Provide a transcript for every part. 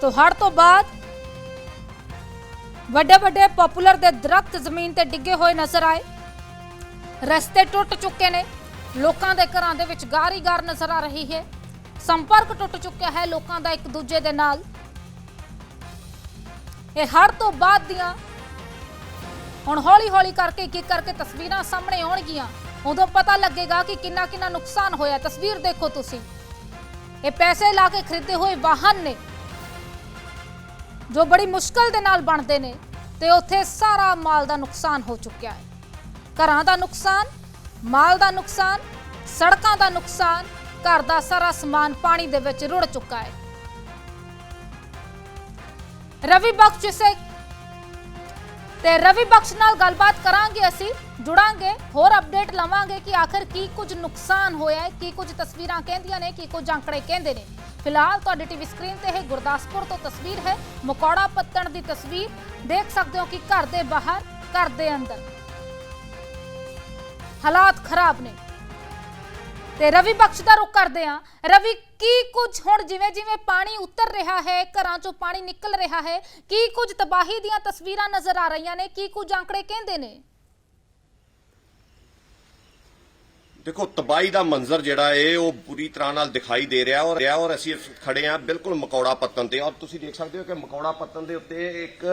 ਤੋ ਹੜ੍ਹ ਤੋਂ ਬਾਅਦ ਵੱਡੇ ਵੱਡੇ ਪਪੂਲਰ ਦੇ ਦਰਖਤ ਜ਼ਮੀਨ ਤੇ ਡਿੱਗੇ ਹੋਏ ਨਜ਼ਰ ਆਏ। ਰਸਤੇ ਟੁੱਟ ਚੁੱਕੇ ਨੇ। ਲੋਕਾਂ ਦੇ ਘਰਾਂ ਦੇ ਵਿੱਚ ਗਾਰੀ ਗਾਰ ਨਜ਼ਰ ਆ ਰਹੀ ਹੈ। ਸੰਪਰਕ ਟੁੱਟ ਚੁੱਕਿਆ ਹੈ ਲੋਕਾਂ ਦਾ ਇੱਕ ਦੂਜੇ ਦੇ ਨਾਲ। ਇਹ ਹੜ ਤੋਂ ਬਾਅਦ ਦੀਆਂ ਹੁਣ ਹੌਲੀ ਹੌਲੀ ਕਰਕੇ ਕੀ ਕਰਕੇ ਤਸਵੀਰਾਂ ਸਾਹਮਣੇ ਆਉਣਗੀਆਂ, ਉਦੋਂ ਪਤਾ ਲੱਗੇਗਾ ਕਿ ਕਿੰਨਾ ਕਿੰਨਾ ਨੁਕਸਾਨ ਹੋਇਆ। ਤਸਵੀਰ ਦੇਖੋ ਤੁਸੀਂ। ਇਹ ਪੈਸੇ ਲਾ ਕੇ ਖਰੀਦੇ ਹੋਏ ਵਾਹਨ ਨੇ। ਜੋ ਬੜੀ ਮੁਸ਼ਕਲ ਦੇ ਨਾਲ ਬਣਦੇ ਨੇ ਤੇ ਉੱਥੇ ਸਾਰਾ ਮਾਲ ਦਾ ਨੁਕਸਾਨ ਹੋ ਚੁੱਕਿਆ ਹੈ। ਘਰਾਂ ਦਾ ਨੁਕਸਾਨ, ਮਾਲ ਦਾ ਨੁਕਸਾਨ, ਸੜਕਾਂ ਦਾ ਨੁਕਸਾਨ, ਘਰ ਦਾ ਸਾਰਾ ਸਮਾਨ ਪਾਣੀ ਦੇ ਵਿੱਚ ਰੁੜ ਚੁੱਕਾ ਹੈ। ਰਵੀ ਬਖਸ਼ ਜਿਸੇ ਤੇ ਰਵੀ ਬਖਸ਼ ਨਾਲ ਗੱਲਬਾਤ ਕਰਾਂਗੇ ਅਸੀਂ, ਜੁੜਾਂਗੇ, ਹੋਰ ਅਪਡੇਟ ਲਵਾਂਗੇ ਕਿ ਆਖਰ ਕੀ ਕੁਝ ਨੁਕਸਾਨ ਹੋਇਆ ਹੈ, ਕੀ ਕੁਝ ਤਸਵੀਰਾਂ ਕਹਿੰਦੀਆਂ ਨੇ, ਕੀ ਕੁਝ ਅੰਕੜੇ ਕਹਿੰਦੇ ਨੇ। ਫਿਲਹਾਲ ਤੁਹਾਡੀ ਟੀਵੀ ਸਕਰੀਨ ਤੇ ਇਹ ਗੁਰਦਾਸਪੁਰ ਤੋਂ ਤਸਵੀਰ ਹੈ। ਮਕੌੜਾ ਪੱਤਣ ਦੀ ਤਸਵੀਰ। ਦੇਖ ਸਕਦੇ ਹੋ ਕਿ ਘਰ ਦੇ ਬਾਹਰ, ਘਰ ਦੇ ਅੰਦਰ। ਹਾਲਾਤ ਖਰਾਬ ਨੇ। ਤੇ ਰਵੀ ਬਖਸ਼ ਦਾ ਰੁਕ ਕਰਦੇ ਆ ਰਵੀ, ਕੀ ਕੁਝ ਹੁਣ ਜਿਵੇਂ ਜਿਵੇਂ ਪਾਣੀ ਉਤਰ ਰਿਹਾ ਹੈ, ਘਰਾਂ ਚੋਂ ਪਾਣੀ ਨਿਕਲ ਰਿਹਾ ਹੈ, ਕੀ ਕੁਝ ਤਬਾਹੀ ਦੀਆਂ ਤਸਵੀਰਾਂ ਨਜ਼ਰ ਆ ਰਹੀਆਂ ਨੇ, ਕੀ ਕੁਝ ਆંકੜੇ ਕਹਿੰਦੇ ਨੇ? ਦੇਖੋ ਤਬਾਈ ਦਾ ਮੰਜ਼ਰ ਜਿਹੜਾ ਏ, ਉਹ ਪੂਰੀ ਤਰ੍ਹਾਂ ਨਾਲ ਦਿਖਾਈ ਦੇ ਰਿਹਾ ਔਰ ਰਿਹਾ ਔਰ ਅਸੀਂ ਖੜੇ ਆ ਬਿਲਕੁਲ ਮਕੌੜਾ ਪੱਤਨ ਤੇ। ਔਰ ਤੁਸੀਂ ਦੇਖ ਸਕਦੇ ਹੋ ਕਿ ਮਕੌੜਾ ਪੱਤਨ ਦੇ ਉੱਤੇ ਇੱਕ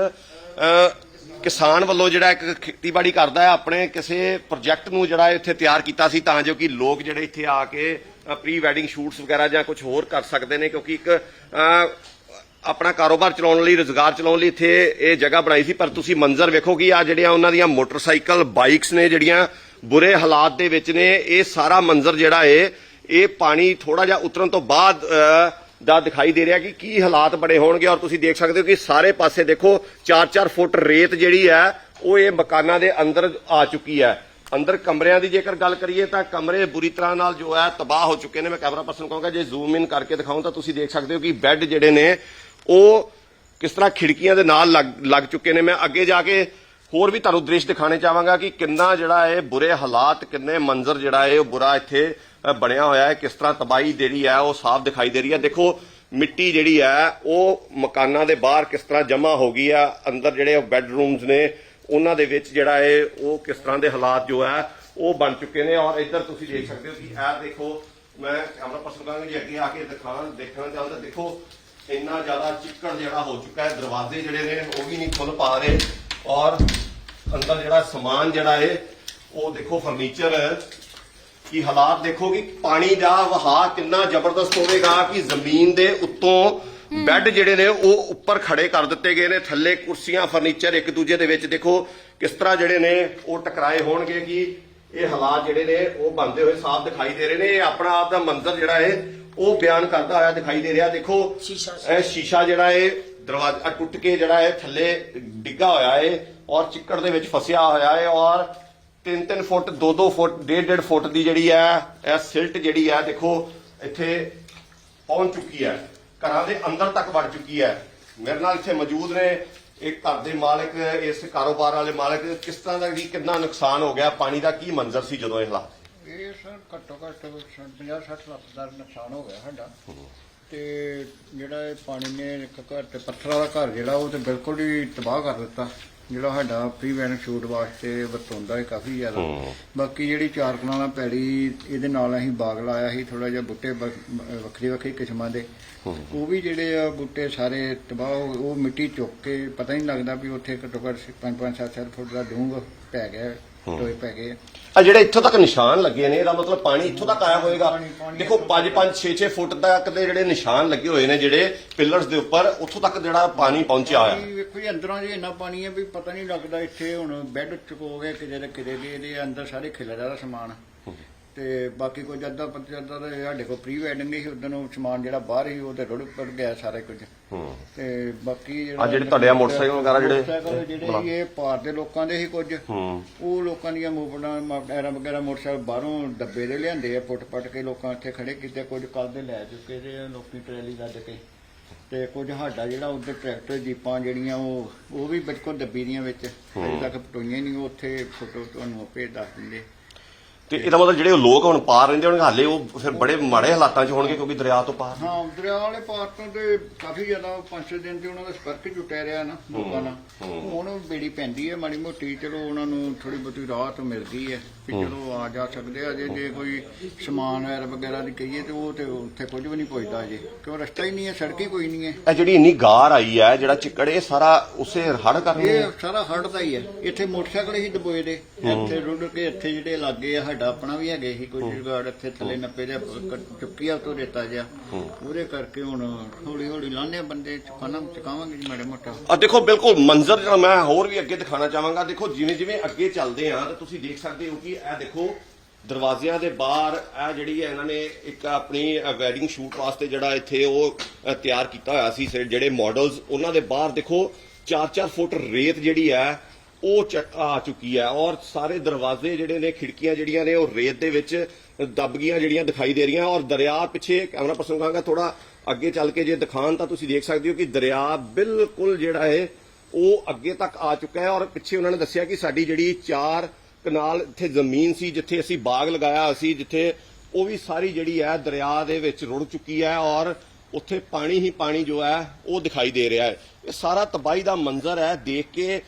ਕਿਸਾਨ ਵੱਲੋਂ ਜਿਹੜਾ ਇੱਕ ਖੇਤੀਬਾੜੀ ਕਰਦਾ ਹੈ, ਆਪਣੇ ਕਿਸੇ ਪ੍ਰੋਜੈਕਟ ਨੂੰ ਜਿਹੜਾ ਇੱਥੇ ਤਿਆਰ ਕੀਤਾ ਸੀ ਤਾਂ ਜੋ ਕਿ ਲੋਕ ਜਿਹੜੇ ਇੱਥੇ ਆ ਕੇ ਪ੍ਰੀ ਵੈਡਿੰਗ ਸ਼ੂਟਸ ਵਗੈਰਾ ਜਾਂ ਕੁਝ ਹੋਰ ਕਰ ਸਕਦੇ ਨੇ ਕਿਉਂਕਿ ਇੱਕ ਆਪਣਾ ਕਾਰੋਬਾਰ ਚਲਾਉਣ ਲਈ, ਰੋਜ਼ਗਾਰ ਚਲਾਉਣ ਲਈ ਇੱਥੇ ਇਹ ਜਗ੍ਹਾ ਬਣਾਈ ਸੀ। ਪਰ ਤੁਸੀਂ ਮੰਜ਼ਰ ਵੇਖੋ ਕਿ ਆ ਜਿਹੜੀਆਂ ਉਹਨਾਂ ਦੀਆਂ ਮੋਟਰਸਾਈਕਲ, ਬਾਈਕਸ ਨੇ ਜਿਹੜੀਆਂ ਬੁਰੇ ਹਾਲਾਤ ਦੇ ਵਿੱਚ ਨੇ। ਇਹ ਸਾਰਾ ਮੰਜ਼ਰ ਜਿਹੜਾ ਏ, ਇਹ ਪਾਣੀ ਥੋੜਾ ਜਿਹਾ ਉਤਰਨ ਤੋਂ ਬਾਅਦ ਦਾ ਦਿਖਾਈ ਦੇ ਰਿਹਾ ਕਿ ਕੀ ਹਾਲਾਤ ਬਣੇ ਹੋਣਗੇ। ਔਰ ਤੁਸੀਂ ਦੇਖ ਸਕਦੇ ਹੋ ਕਿ ਸਾਰੇ ਪਾਸੇ ਦੇਖੋ 4-4 ਫੁੱਟ ਰੇਤ ਜਿਹੜੀ ਹੈ, ਉਹ ਇਹ ਮਕਾਨਾਂ ਦੇ ਅੰਦਰ ਆ ਚੁੱਕੀ ਹੈ। ਅੰਦਰ ਕਮਰਿਆਂ ਦੀ ਜੇਕਰ ਗੱਲ ਕਰੀਏ ਤਾਂ ਕਮਰੇ ਬੁਰੀ ਤਰ੍ਹਾਂ ਨਾਲ ਜੋ ਹੈ ਤਬਾਹ ਹੋ ਚੁੱਕੇ ਨੇ। ਮੈਂ ਕੈਮਰਾ ਪਰਸਨ ਕਹਾਂਗਾ, ਜੇ ਜ਼ੂਮ ਇਨ ਕਰਕੇ ਦਿਖਾਉਂ ਤਾਂ ਤੁਸੀਂ ਦੇਖ ਸਕਦੇ ਹੋ ਕਿ ਬੈੱਡ ਜਿਹੜੇ ਨੇ, ਉਹ ਕਿਸ ਤਰ੍ਹਾਂ ਖਿੜਕੀਆਂ ਦੇ ਨਾਲ ਲੱਗ ਲੱਗ ਚੁੱਕੇ ਨੇ। ਮੈਂ ਅੱਗੇ ਜਾ ਕੇ ਹੋਰ ਵੀ ਤੁਹਾਨੂੰ ਦ੍ਰਿਸ਼ ਦਿਖਾਣੇ ਚਾਹਾਂਗਾ ਕਿ ਕਿੰਨਾ ਜਿਹੜਾ ਹੈ ਬੁਰੇ ਹਾਲਾਤ, ਕਿੰਨੇ ਮੰਜ਼ਰ ਜਿਹੜਾ ਹੈ ਉਹ ਬੁਰਾ ਇੱਥੇ ਬਣਿਆ ਹੋਇਆ ਹੈ, ਕਿਸ ਤਰ੍ਹਾਂ ਤਬਾਹੀ ਜਿਹੜੀ ਹੈ ਉਹ ਸਾਫ਼ ਦਿਖਾਈ ਦੇ ਰਹੀ ਹੈ। ਦੇਖੋ, ਮਿੱਟੀ ਜਿਹੜੀ ਹੈ, ਉਹ ਮਕਾਨਾਂ ਦੇ ਬਾਹਰ ਕਿਸ ਤਰ੍ਹਾਂ ਜਮ੍ਹਾਂ ਹੋ ਗਈ ਆ ਅੰਦਰ ਜਿਹੜੇ ਬੈੱਡਰੂਮਸ ਨੇ, ਉਹਨਾਂ ਦੇ ਵਿੱਚ ਜਿਹੜਾ ਹੈ ਉਹ ਕਿਸ ਤਰ੍ਹਾਂ ਦੇ ਹਾਲਾਤ ਜੋ ਹੈ, ਉਹ ਬਣ ਚੁੱਕੇ ਨੇ। ਔਰ ਇੱਧਰ ਤੁਸੀਂ ਦੇਖ ਸਕਦੇ ਹੋ ਕਿ ਇਹ ਦੇਖੋ, ਮੈਂ ਕੈਮਰਾ ਪਰਸਨ ਕਹਾਂਗਾ ਜੀ, ਅੱਗੇ ਆ ਕੇ ਦਿਖਾਣ, ਦੇਖਣਾ ਚਾਹੁੰਦਾ। ਦੇਖੋ, ਇੰਨਾ ਜ਼ਿਆਦਾ ਚਿੱਕੜ ਜਿਹੜਾ ਹੋ ਚੁੱਕਾ ਹੈ, ਦਰਵਾਜ਼ੇ ਜਿਹੜੇ ਨੇ, ਉਹ ਵੀ ਨਹੀਂ ਖੁੱਲ ਪਾ ਰਹੇ। ਔਰ ਅੰਦਰ ਜਿਹੜਾ ਸਮਾਨ ਜਿਹੜਾ ਹੈ ਉਹ ਦੇਖੋ ਫਰਨੀਚਰ ਕੀ ਹਾਲਾਤ ਦੇਖੋ ਕਿ ਪਾਣੀ ਦਾ ਵਹਾਅ ਕਿੰਨਾ ਜ਼ਬਰਦਸਤ ਹੋਵੇਗਾ ਕਿ ਜ਼ਮੀਨ ਦੇ ਉੱਤੋਂ ਬੈੱਡ ਜਿਹੜੇ ਨੇ ਉਹ ਉੱਪਰ ਖੜੇ ਕਰ ਦਿੱਤੇ ਗਏ ਨੇ। ਥੱਲੇ ਕੁਰਸੀਆਂ ਫਰਨੀਚਰ ਇੱਕ ਦੂਜੇ ਦੇ ਵਿੱਚ ਦੇਖੋ ਕਿਸ ਤਰ੍ਹਾਂ ਜਿਹੜੇ ਨੇ ਉਹ ਟਕਰਾਏ ਹੋਣਗੇ ਕਿ ਇਹ ਹਾਲਾਤ ਜਿਹੜੇ ਨੇ ਉਹ ਬਣਦੇ ਹੋਏ ਸਾਫ਼ ਦਿਖਾਈ ਦੇ ਰਹੇ ਨੇ। ਇਹ ਆਪਣਾ ਆਪ ਦਾ ਮੰਜ਼ਰ ਜਿਹੜਾ ਹੈ ਉਹ ਬਿਆਨ ਕਰਦਾ ਹੋਇਆ ਦਿਖਾਈ ਦੇ ਰਿਹਾ। ਦੇਖੋ ਇਹ ਸ਼ੀਸ਼ਾ ਜਿਹੜਾ ਹੈ ਦਰਵਾਜ਼ਾ ਟੁੱਟ ਕੇ ਜਿਹੜਾ ਹੈ ਥੱਲੇ ਡਿੱਗਾ ਹੋਇਆ ਹੈ ਔਰ ਚਿੱਕੜ ਦੇ ਵਿੱਚ ਫਸਿਆ ਹੋਇਆ ਹੈ ਔਰ 3-3 ਫੁੱਟ 2-2 ਫੁੱਟ 1.5 ਫੁੱਟ ਦੀ ਜਿਹੜੀ ਹੈ, ਇਹ ਸਿਲਟ ਜਿਹੜੀ ਹੈ, ਦੇਖੋ, ਇੱਥੇ ਪਹੁੰਚ ਚੁੱਕੀ ਹੈ। ਘਰਾਂ ਦੇ ਅੰਦਰ ਤੱਕ ਵੜ ਚੁੱਕੀ ਹੈ। ਮੇਰੇ ਨਾਲ ਇੱਥੇ ਮੌਜੂਦ ਨੇ ਇੱਕ ਘਰ ਦੇ ਮਾਲਕ, ਇਸ ਕਾਰੋਬਾਰ ਵਾਲੇ ਮਾਲਕ। ਕਿਸ ਤਰ੍ਹਾਂ ਦਾ ਕੀ ਕਿੰਨਾ ਨੁਕਸਾਨ ਹੋ ਗਿਆ, ਪਾਣੀ ਦਾ ਕੀ ਮੰਜ਼ਰ ਸੀ ਜਦੋਂ ਇਹ ਹਾਲਾਤ? ਇਹ ਸਰ ਘੱਟੋ ਘੱਟ 50 60 ਲੱਖ ਦਾ ਨੁਕਸਾਨ ਹੋ ਗਿਆ ਸਾਡਾ। ਤੇ ਜਿਹੜਾ ਇਹ ਪਾਣੀ ਨੇ ਇੱਕ ਘਰ ਤੇ ਪੱਥਰਾਂ ਦਾ ਘਰ ਜਿਹੜਾ ਉਹ ਤੇ ਬਿਲਕੁਲ ਹੀ ਤਬਾਹ ਕਰ ਦਿੱਤਾ। ਜਿਹੜਾ ਸਾਡਾ ਪ੍ਰੀ ਵੈਡਿੰਗ ਸ਼ੂਟ ਵਾਸਤੇ ਵਰਤੋਂਦਾ ਹੈ ਕਾਫੀ ਜ਼ਿਆਦਾ। ਬਾਕੀ ਜਿਹੜੀ ਚਾਰ ਕਨਾਲਾਂ ਪੈੜੀ ਇਹਦੇ ਨਾਲ ਅਸੀਂ ਬਾਗ ਲਾਇਆ ਸੀ ਥੋੜਾ ਜਿਹਾ ਬੂਟੇ ਵੱਖਰੀ ਵੱਖਰੀ ਕਿਸਮਾਂ ਦੇ। ਉਹ ਵੀ ਜਿਹੜੇ ਆ ਬੂਟੇ ਸਾਰੇ ਤਬਾਹ ਹੋ ਗਏ। ਉਹ ਮਿੱਟੀ ਚੁੱਕ ਕੇ ਪਤਾ ਹੀ ਨਹੀਂ ਲੱਗਦਾ ਵੀ ਉੱਥੇ ਘੱਟੋ ਘੱਟ 5-5 7-7 ਫੁੱਟ ਦਾ ਡੂੰਘ ਪੈ ਗਿਆ। ਟੋਏ ਪੈ ਗਏ। ਆ ਜਿਹੜੇ ਇੱਥੋਂ ਤੱਕ ਨਿਸ਼ਾਨ ਲੱਗੇ ਨੇ ਇਹਦਾ ਮਤਲਬ ਪਾਣੀ ਇੱਥੋਂ ਤੱਕ ਆਇਆ ਹੋਵੇਗਾ। ਪਾਣੀ- ਪਾਣੀ ਦੇਖੋ 5-5 6-6 ਫੁੱਟ ਤੱਕ ਦੇ ਜਿਹੜੇ ਨਿਸ਼ਾਨ ਲੱਗੇ ਹੋਏ ਨੇ ਜਿਹੜੇ ਪਿਲਰਸ ਦੇ ਉੱਪਰ ਉੱਥੋਂ ਤੱਕ ਜਿਹੜਾ ਪਾਣੀ ਪਹੁੰਚਿਆ ਹੋਇਆ। ਪਾਣੀ ਵੇਖੋ ਜੀ ਅੰਦਰੋਂ ਜੀ ਇੰਨਾ ਪਾਣੀ ਹੈ ਵੀ ਪਤਾ ਨਹੀਂ ਲੱਗਦਾ ਇੱਥੇ ਹੁਣ ਬੈੱਡ ਚੁਕੋ ਗਏ ਕਿਤੇ ਦੇ ਕਿਤੇ ਦੇ ਇਹਦੇ ਅੰਦਰ ਸਾਰੇ ਖਿਲਰਿਆ ਦਾ ਸਮਾਨ। ਤੇ ਬਾਕੀ ਕੁਝ ਅੱਧਾ ਪੱਚਾ ਅੱਧਾ ਤਾਂ ਸਾਡੇ ਕੋਲ ਪ੍ਰੀ ਵੈਡਿੰਗ ਨਹੀਂ ਸੀ ਉਦੋਂ ਉਹ ਸਮਾਨ ਜਿਹੜਾ ਬਾਹਰ ਹੀ ਉਹ ਤੇ ਰੁੜ ਪੜ ਗਿਆ ਸਾਰੇ ਕੁਝ। ਹੂੰ। ਤੇ ਬਾਕੀ ਆਹ ਜਿਹੜੇ ਤੁਹਾਡੇ ਆਹ ਮੋਟਰਸਾਈਕਲ ਵਗੈਰਾ ਜਿਹੜੇ- ਮੋਟਰਸਾਈਕਲ ਜਿਹੜੇ ਇਹ ਪਾਰ ਦੇ ਲੋਕਾਂ ਦੇ ਹੀ ਕੁਝ। ਹੂੰ। ਉਹ ਲੋਕਾਂ ਦੀਆਂ ਮੋਪੜਾਂ ਵਗੈਰਾ ਵਗੈਰਾ ਮੋਟਰਸਾਈਕਲ ਬਾਹਰੋਂ ਡੱਬੇ ਦੇ ਲਿਆਂਦੇ ਆ ਪੁੱਟ ਪੱਟ ਕੇ ਲੋਕਾਂ ਇੱਥੇ ਖੜੇ ਕੀਤੇ ਕੁਝ ਕੱਲ ਦੇ ਲੈ ਚੁੱਕੇ ਤੇ ਆ ਲੋਕੀ ਟਰੈਲੀ ਲੱਦ ਕੇ। ਤੇ ਕੁਝ ਸਾਡਾ ਜਿਹੜਾ ਉੱਧਰ ਟਰੈਕਟਰ ਜੀਪਾਂ ਜਿਹੜੀਆਂ ਉਹ ਉਹ ਵੀ ਬਿਲਕੁਲ ਡੱਬੀ ਦੀਆਂ ਵਿੱਚ। ਅਜੇ ਤੱਕ ਪਟੋਈਆਂ ਨਹੀਂ ਉਹ ਉੱਥੇ ਫੋਟੋ ਤੁਹਾਨੂੰ ਆਪੇ ਦੱਸ ਦਿੰਦੇ। ਤੇ ਇਹਦਾ ਮਤਲਬ ਜਿਹੜੇ ਉਹ ਲੋਕ ਹੁਣ ਪਾਰ ਰਹਿੰਦੇ ਹੋਣਗੇ ਹਾਲੇ ਉਹ ਫਿਰ ਬੜੇ ਮਾੜੇ ਹਾਲਾਤਾਂ 'ਚ ਹੋਣਗੇ ਕਿਉਂਕਿ ਦਰਿਆ ਤੋਂ ਪਾਰ ਹਾਂ ਦਰਿਆ ਵਾਲੇ ਪਾਰ ਤੋਂ ਤੇ ਕਾਫੀ ਜ਼ਿਆਦਾ ਪੰਜ ਛੇ ਦਿਨ ਤੇ ਉਹਨਾਂ ਦਾ ਸੰਪਰਕ ਜੁਟਿਆ ਰਿਹਾ ਨਾ ਲੋਕਾਂ ਨਾਲ। ਹੁਣ ਬੇੜੀ ਪੈਂਦੀ ਹੈ ਮਾੜੀ ਮੋਟੀ ਚਲੋ ਉਹਨਾਂ ਨੂੰ ਥੋੜੀ ਬਹੁਤੀ ਰਾਹਤ ਮਿਲਦੀ ਹੈ ਕਿ ਚਲੋ ਆ ਜਾ ਸਕਦੇ ਆ ਜੇ ਜੇ ਕੋਈ ਸਮਾਨ ਵਗੈਰਾ ਵਗੈਰਾ ਦੀ ਕਹੀਏ ਤੇ ਉਹ ਤੇ ਉੱਥੇ ਕੁਝ ਵੀ ਨਹੀਂ ਪੁੱਜਦਾ ਜੇ ਕਿਉਂ ਰਸਤਾ ਹੀ ਨਹੀਂ ਹੈ ਸੜਕ ਹੀ ਕੋਈ ਨਹੀਂ ਹੈ। ਇਹ ਜਿਹੜੀ ਇੰਨੀ ਗਾਰ ਆਈ ਹੈ ਜਿਹੜਾ ਚਿੱਕੜ ਇਹ ਸਾਰਾ ਉਸੇ ਹੜ ਕਰਨੀ ਇਹ ਸਾਰਾ ਹੜ੍ਹ ਦਾ ਹੀ ਹੈ ਇੱਥੇ ਮੋਟਰਸਾਈਕਲ ਹੀ ਦਬੋਏ ਦੇ ਇੱਥੇ ਰੁੜ ਕੇ ਇੱਥੇ ਜਿਹੜੇ ਲੱਗੇ ਆ ਸਾਡਾ ਆਪਣਾ ਵੀ ਹੈਗੇ ਸੀ ਕੋਈ ਜੁਗਾੜ ਇੱਥੇ ਥੱਲੇ ਨੱਪੇ ਦੇ ਚੁੱਕੀ ਆ ਤੋਂ ਦਿੱਤਾ ਗਿਆ ਉਹਦੇ ਕਰਕੇ ਹੁਣ ਹੌਲੀ ਹੌਲੀ ਲਾਣੇ ਬੰਦੇ ਚੁਕਾਣਾ ਚੁਕਾਵਾਂਗੇ ਜੀ ਮਾੜੇ ਮੋਟਾ। ਆ ਦੇਖੋ ਬਿਲਕੁਲ ਮੰਜ਼ਰ ਜਿਹੜਾ ਮੈਂ ਹੋਰ ਵੀ ਅੱਗੇ ਦਿਖਾਣਾ ਚਾਹਾਂਗਾ। ਦੇਖੋ ਜਿਵੇਂ ਜਿਵੇਂ ਅੱਗੇ ਚੱਲਦੇ ਆ ਤਾਂ ਤੁਸੀਂ ਦੇਖ ਸਕਦੇ ਹੋ ਕਿ ਇਹ ਦੇਖੋ ਦਰਵਾਜ਼ਿਆਂ ਦੇ ਬਾਹਰ ਇਹ ਜਿਹੜੀ ਹੈ ਇਹਨਾਂ ਨੇ ਇੱਕ ਆਪਣੀ ਵੈਡਿੰਗ ਸ਼ੂਟ ਵਾਸਤੇ ਜਿਹੜਾ ਇੱਥੇ ਉਹ ਤਿਆਰ ਕੀਤਾ ਹੋਇਆ ਸੀ। ਸੇ- ਜਿਹੜੇ ਮਾਡਲਸ ਉਹਨਾਂ ਦੇ ਬਾਹਰ ਦੇਖੋ 4-4 ਫੁੱਟ ਰੇਤ ਜਿਹੜੀ ਹੈ ਉਹ ਚ- ਆ ਚੁੱਕੀ ਹੈ ਔਰ ਸਾਰੇ ਦਰਵਾਜ਼ੇ ਜਿਹੜੇ ਨੇ, ਖਿੜਕੀਆਂ ਜਿਹੜੀਆਂ ਨੇ, ਉਹ ਰੇਤ ਦੇ ਵਿੱਚ ਦੱਬ ਗਈਆਂ ਜਿਹੜੀਆਂ ਦਿਖਾਈ ਦੇ ਰਹੀਆਂ ਔਰ ਦਰਿਆ ਪਿੱਛੇ ਕੈਮਰਾ ਪਰਸਨ ਕਹਾਂਗਾ ਥੋੜਾ ਅੱਗੇ ਚੱਲ ਕੇ ਜੇ ਦਿਖਾਣ ਤਾਂ ਤੁਸੀਂ ਦੇਖ ਸਕਦੇ ਹੋ ਕਿ ਦਰਿਆ ਬਿਲਕੁਲ ਜਿਹੜਾ ਹੈ, ਉਹ ਅੱਗੇ ਤੱਕ ਆ ਚੁੱਕਾ ਹੈ ਔਰ ਪਿੱਛੇ ਉਹਨਾਂ ਨੇ ਦੱਸਿਆ ਕਿ ਸਾਡੀ ਜਿਹੜੀ ਚਾਰ ਕਨਾਲ ਇੱਥੇ ਜ਼ਮੀਨ ਸੀ, ਜਿੱਥੇ ਅਸੀਂ ਬਾਗ ਲਗਾਇਆ ਸੀ, ਜਿੱਥੇ ਉਹ ਵੀ ਸਾਰੀ ਜਿਹੜੀ ਹੈ ਦਰਿਆ ਦੇ ਵਿੱਚ ਰੁੜ ਚੁੱਕੀ ਹੈ ਔਰ ਉੱਥੇ ਪਾਣੀ ਹੀ ਪਾਣੀ ਜੋ ਹੈ, ਉਹ ਦਿਖਾਈ ਦੇ ਰਿਹਾ ਹੈ। ਇਹ ਸਾਰਾ ਤਬਾਹੀ ਦਾ ਮੰਜ਼ਰ ਹੈ, ਦੇਖ ਕੇ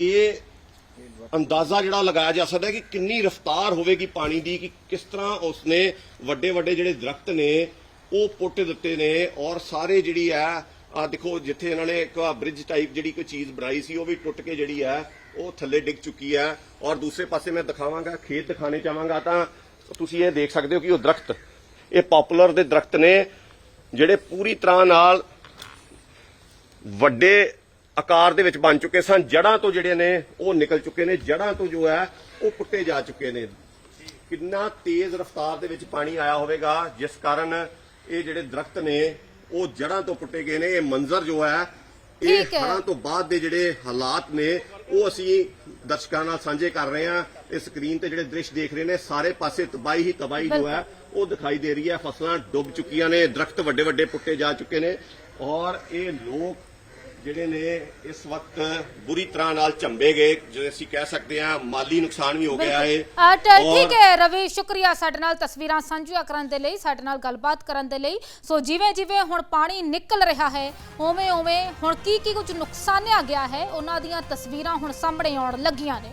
ਇਹ ਅੰਦਾਜ਼ਾ ਜਿਹੜਾ ਲਗਾਇਆ ਜਾ ਸਕਦਾ ਹੈ ਕਿ ਕਿੰਨੀ ਰਫ਼ਤਾਰ ਹੋਵੇਗੀ ਪਾਣੀ ਦੀ, ਕਿ ਕਿਸ ਤਰ੍ਹਾਂ ਉਸਨੇ ਵੱਡੇ ਵੱਡੇ ਜਿਹੜੇ ਦਰਖਤ ਨੇ, ਉਹ ਪੁੱਟ ਦਿੱਤੇ ਨੇ ਔਰ ਸਾਰੇ ਜਿਹੜੀ ਹੈ ਆ ਦੇਖੋ ਜਿੱਥੇ ਇਹਨਾਂ ਨੇ ਇੱਕ ਬ੍ਰਿਜ ਟਾਈਪ ਜਿਹੜੀ ਕੋਈ ਚੀਜ਼ ਬਣਾਈ ਸੀ, ਉਹ ਵੀ ਟੁੱਟ ਕੇ ਜਿਹੜੀ ਹੈ, ਉਹ ਥੱਲੇ ਡਿੱਗ ਚੁੱਕੀ ਹੈ ਔਰ ਦੂਸਰੇ ਪਾਸੇ ਮੈਂ ਦਿਖਾਵਾਂਗਾ, ਖੇਤ ਦਿਖਾਣੇ ਚਾਹਾਂਗਾ ਤਾਂ ਤੁਸੀਂ ਇਹ ਦੇਖ ਸਕਦੇ ਹੋ ਕਿ ਉਹ ਦਰਖਤ, ਇਹ ਪਪੂਲਰ ਦੇ ਦਰਖਤ ਨੇ, ਜਿਹੜੇ ਪੂਰੀ ਤਰ੍ਹਾਂ ਨਾਲ ਵੱਡੇ ਆਕਾਰ ਦੇ ਵਿੱਚ ਬਣ ਚੁੱਕੇ ਸਨ। ਜੜਾਂ ਤੋਂ ਜਿਹੜੇ ਨੇ ਉਹ ਨਿਕਲ ਚੁੱਕੇ ਨੇ। ਜੜਾਂ ਤੋਂ ਜੋ ਹੈ ਉਹ ਪੁੱਟੇ ਜਾ ਚੁੱਕੇ ਨੇ। ਕਿੰਨਾ ਤੇਜ਼ ਰਫ਼ਤਾਰ ਦੇ ਵਿੱਚ ਪਾਣੀ ਆਇਆ ਹੋਵੇਗਾ ਜਿਸ ਕਾਰਨ ਇਹ ਜਿਹੜੇ ਦਰਖਤ ਨੇ ਉਹ ਜੜਾਂ ਤੋਂ ਪੁੱਟੇ ਗਏ ਨੇ। ਇਹ ਮੰਜ਼ਰ ਜੋ ਹੈ ਇਹ ਠੀਕ ਹੈ। ਹੜ੍ਹਾਂ ਤੋਂ ਬਾਅਦ ਦੇ ਜਿਹੜੇ ਹਾਲਾਤ ਨੇ ਉਹ ਅਸੀਂ ਦਰਸ਼ਕਾਂ ਨਾਲ ਸਾਂਝੇ ਕਰ ਰਹੇ ਹਾਂ। ਇਸ ਸਕਰੀਨ ਤੇ ਜਿਹੜੇ ਦ੍ਰਿਸ਼ ਦੇਖ ਰਹੇ ਨੇ ਸਾਰੇ ਪਾਸੇ ਤਬਾਹੀ ਹੀ ਤਬਾਹੀ ਜੋ ਹੈ ਉਹ ਦਿਖਾਈ ਦੇ ਰਹੀ ਹੈ। ਫਸਲਾਂ ਡੁੱਬ ਚੁੱਕੀਆਂ ਨੇ ਦਰਖਤ ਵੱਡੇ ਵੱਡੇ ਪੁੱਟੇ ਜਾ ਚੁੱਕੇ ਨੇ। ਔਰ ਇਹ ਲੋਕ ਜਿਹੜੇ ਨੇ ਇਸ ਵਕਤ ਬੁਰੀ ਤਰ੍ਹਾਂ ਨਾਲ ਝੰਬੇ ਗਏ ਜਿਵੇਂ ਅਸੀਂ ਕਹਿ ਸਕਦੇ ਹਾਂ ਮਾਲੀ ਨੁਕਸਾਨ ਵੀ ਹੋ ਗਿਆ ਹੈ ਆ, ਠੀਕ ਹੈ ਰਵੀ ਸ਼ੁਕਰੀਆ ਸਾਡੇ ਨਾਲ ਤਸਵੀਰਾਂ ਸਾਂਝੀਆਂ ਕਰਨ ਦੇ ਲਈ ਸਾਡੇ ਨਾਲ ਗੱਲਬਾਤ ਕਰਨ ਦੇ ਲਈ। ਸੋ ਜਿਵੇਂ ਜਿਵੇਂ ਹੁਣ ਪਾਣੀ ਨਿਕਲ ਰਿਹਾ ਹੈ ਉਵੇਂ ਉਵੇਂ ਹੁਣ ਕੀ ਕੀ ਕੁਝ ਨੁਕਸਾਨਿਆ ਗਿਆ ਹੈ ਉਹਨਾਂ ਦੀਆਂ ਤਸਵੀਰਾਂ ਹੁਣ ਸਾਹਮਣੇ ਆਉਣ ਲੱਗੀਆਂ ਨੇ।